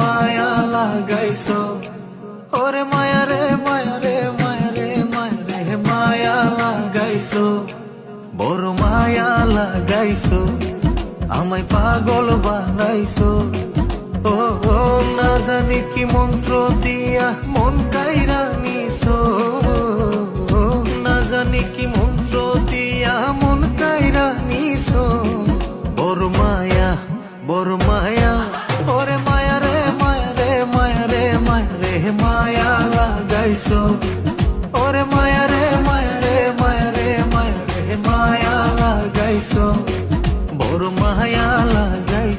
মায়া লাগাইছো ওরে মায়া রে মায়া রে মায়া রে মায়া রে মায়া লাগাইছো বড় মায়া লাগাইছো আমায় পাগল বানাইছো ও ও না জানি কি মন্ত্র দিয়া মন কাইরা নিছো না জানি কি মন্ত্র দিয়া মন কাইরা নিছো বড় মায়া বড় মায়া লাগাইছো ওরে মায়া রে মায়া রে মায়া রে মায়া রে, মায়া লাগাইছো। বড় মায়া লাগাইছো।